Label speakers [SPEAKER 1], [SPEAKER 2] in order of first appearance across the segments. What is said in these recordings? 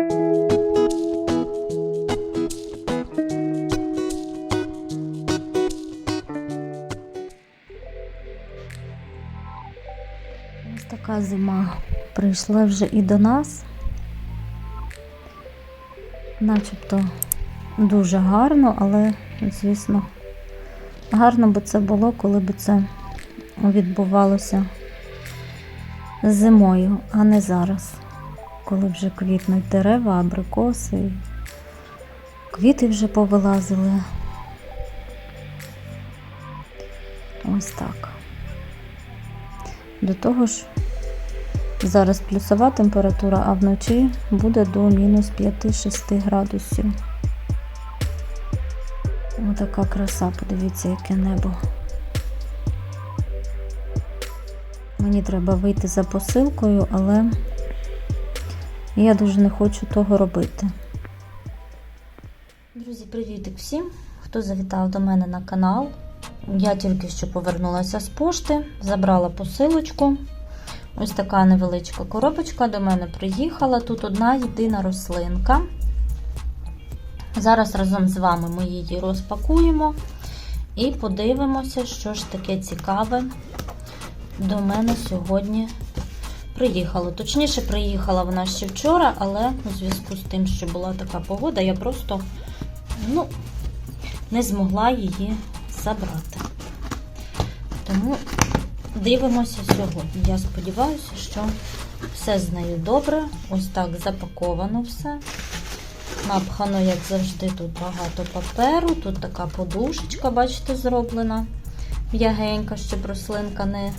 [SPEAKER 1] Ось така зима прийшла вже і до нас. Начебто дуже гарно, але, звісно, гарно би це було, коли б це відбувалося зимою, а не зараз, коли вже квітнуть дерева, абрикоси, квіти вже повилазили. Ось так. До того ж, зараз плюсова температура, а вночі буде до мінус 5-6 градусів. Отака краса, подивіться, яке небо. Мені треба вийти за посилкою, але я дуже не хочу того робити. Друзі, привітик всім, хто завітав до мене на канал. Я тільки що повернулася з пошти, забрала посилочку. Ось така невеличка коробочка до мене приїхала. Тут одна єдина рослинка. Зараз разом з вами ми її розпакуємо і подивимося, що ж таке цікаве до мене сьогодні приїхало. Точніше, приїхала вона ще вчора, але у зв'язку з тим, що була така погода, я просто ну, не змогла її забрати. Тому дивимося сьогодні. Я сподіваюся, що все з нею добре. Ось так запаковано все. Напхано, як завжди, тут багато паперу. Тут така подушечка, бачите, зроблена м'ягенька, щоб рослинка не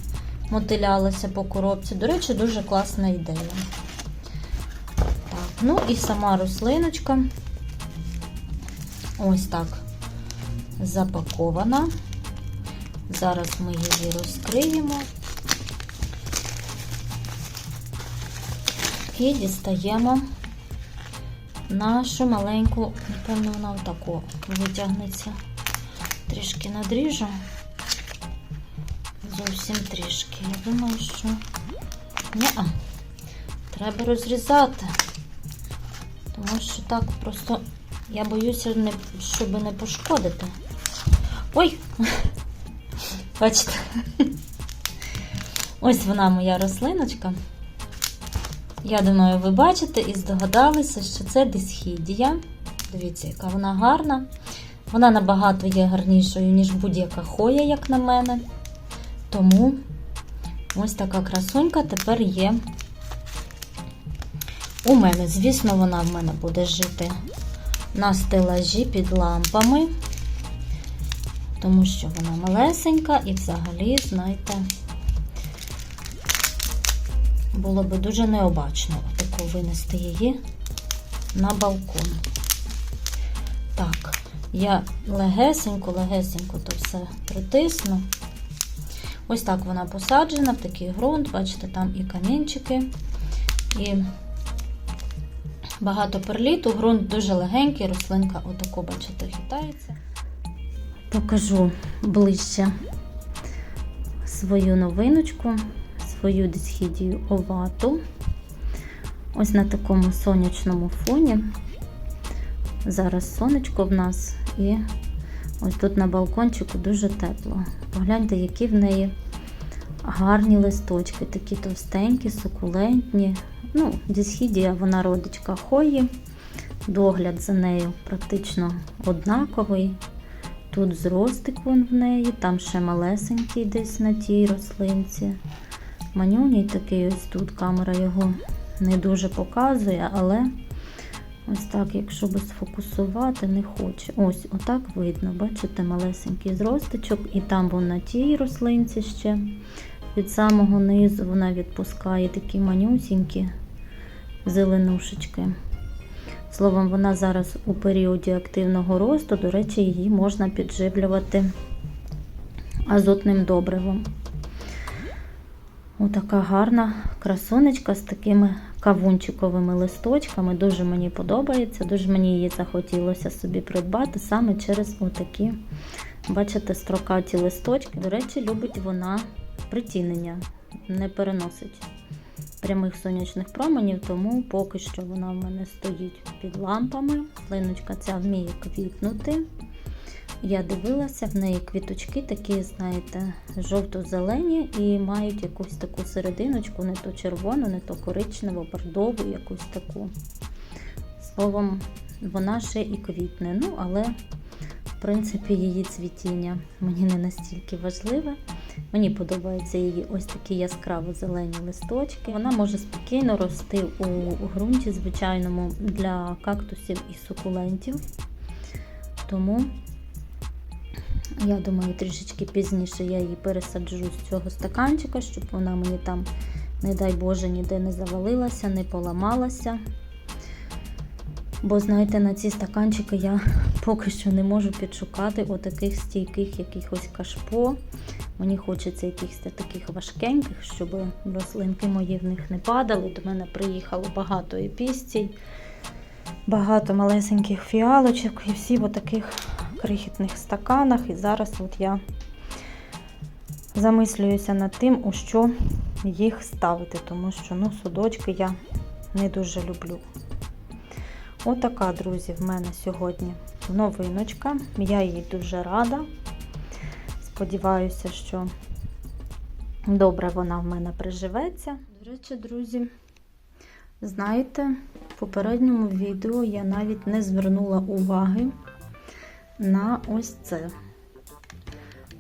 [SPEAKER 1] мотилялася по коробці. До речі, дуже класна ідея. Так, ну і сама рослиночка. Ось так запакована. Зараз ми її розкриємо і дістаємо нашу маленьку, напевно, вона отако витягнеться. Трішки надріжу. Зовсім трішки. Я думаю, що ні, треба розрізати, тому що так просто я боюся, не, щоб не пошкодити. Ой! Бачите? Ось вона моя рослиночка. Я думаю, ви бачите і здогадалися, що це дисхідія. Дивіться, яка вона гарна. Вона набагато є гарнішою, ніж будь-яка хоя, як на мене. Тому ось така красунька тепер є у мене. Звісно, вона в мене буде жити на стелажі під лампами, тому що вона малесенька і взагалі, знаєте, було би дуже необачно таку винести її на балкон. Так, я легесенько-легесенько то все притисну. Ось так вона посаджена в такий ґрунт, бачите, там і камінчики, і багато перліту. Ґрунт дуже легенький, рослинка отако, бачите, хитається. Покажу ближче свою новиночку, свою дисхідію овату. Ось на такому сонячному фоні. Зараз сонечко в нас і ось тут на балкончику дуже тепло. Погляньте, які в неї гарні листочки, такі товстенькі, сукулентні. Ну, дисхідія, вона родичка хої. Догляд за нею практично однаковий. Тут зростик вон в неї, там ще малесенький десь на тій рослинці. Манюній такий ось тут камера його не дуже показує, але ось так, якщо би сфокусувати, не хоче. Ось, отак видно, бачите, малесенький зростичок, і там вон на тій рослинці ще. Від самого низу вона відпускає такі манюсінькі зеленушечки. Словом, вона зараз у періоді активного росту, до речі, її можна підживлювати азотним добривом. Отака гарна красунечка з такими кавунчиковими листочками. Дуже мені подобається, дуже мені її захотілося собі придбати саме через отакі, бачите, строкаті листочки. До речі, любить вона притінення, не переносить прямих сонячних променів, тому поки що вона в мене стоїть під лампами. Линочка ця вміє квітнути. Я дивилася, в неї квіточки такі, знаєте, жовто-зелені і мають якусь таку серединочку, не то червону, не то коричневу, бордову, якусь таку. Словом, вона ще і квітне. Ну, але, в принципі, її цвітіння мені не настільки важливе. Мені подобаються її ось такі яскраво зелені листочки. Вона може спокійно рости у ґрунті звичайному для кактусів і сукулентів. Тому я думаю, трішечки пізніше я її пересаджу з цього стаканчика, щоб вона мені там, не дай Боже, ніде не завалилася, не поламалася. Бо, знаєте, на ці стаканчики я поки що не можу підшукати отаких стійких якихось кашпо. Мені хочеться якихось таких важкеньких, щоб рослинки мої в них не падали. До мене приїхало багато епістій, багато малесеньких фіалочок і всі в таких крихітних стаканах. І зараз от я замислююся над тим, у що їх ставити, тому що ну, судочки я не дуже люблю. Отака, друзі, в мене сьогодні новиночка. Я їй дуже рада. Сподіваюся, що добре вона в мене приживеться. До речі, друзі, знаєте, в попередньому відео я навіть не звернула уваги на ось це.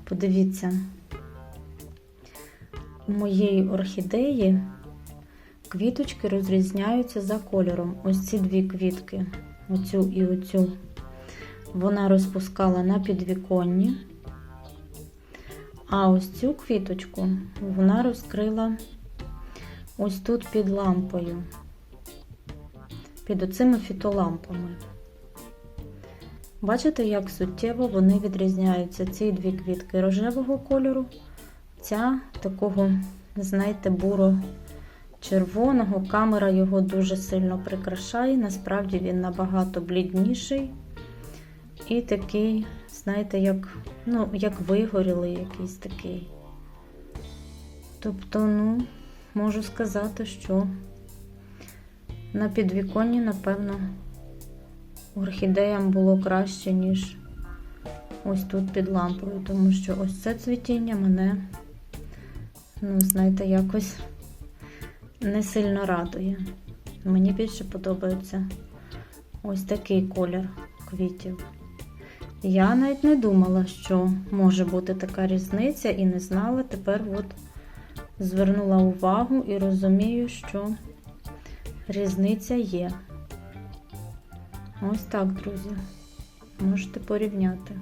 [SPEAKER 1] Подивіться, у моєї орхідеї квіточки розрізняються за кольором. Ось ці дві квітки, оцю і оцю, вона розпускала на підвіконні. А ось цю квіточку вона розкрила ось тут під лампою, під оцими фітолампами. Бачите, як суттєво вони відрізняються. Ці дві квітки рожевого кольору, ця такого, знаєте, буро-червоного. Камера його дуже сильно прикрашає. Насправді він набагато блідніший. І такий, знаєте, як, ну, як вигорілий якийсь такий. Тобто, ну, можу сказати, що на підвіконні, напевно, орхідеям було краще, ніж ось тут під лампою, тому що ось це цвітіння мене, ну, знаєте, якось не сильно радує. Мені більше подобається ось такий колір квітів. Я навіть не думала, що може бути така різниця, і не знала. Тепер от звернула увагу і розумію, що різниця є. Ось так, друзі. Можете порівняти.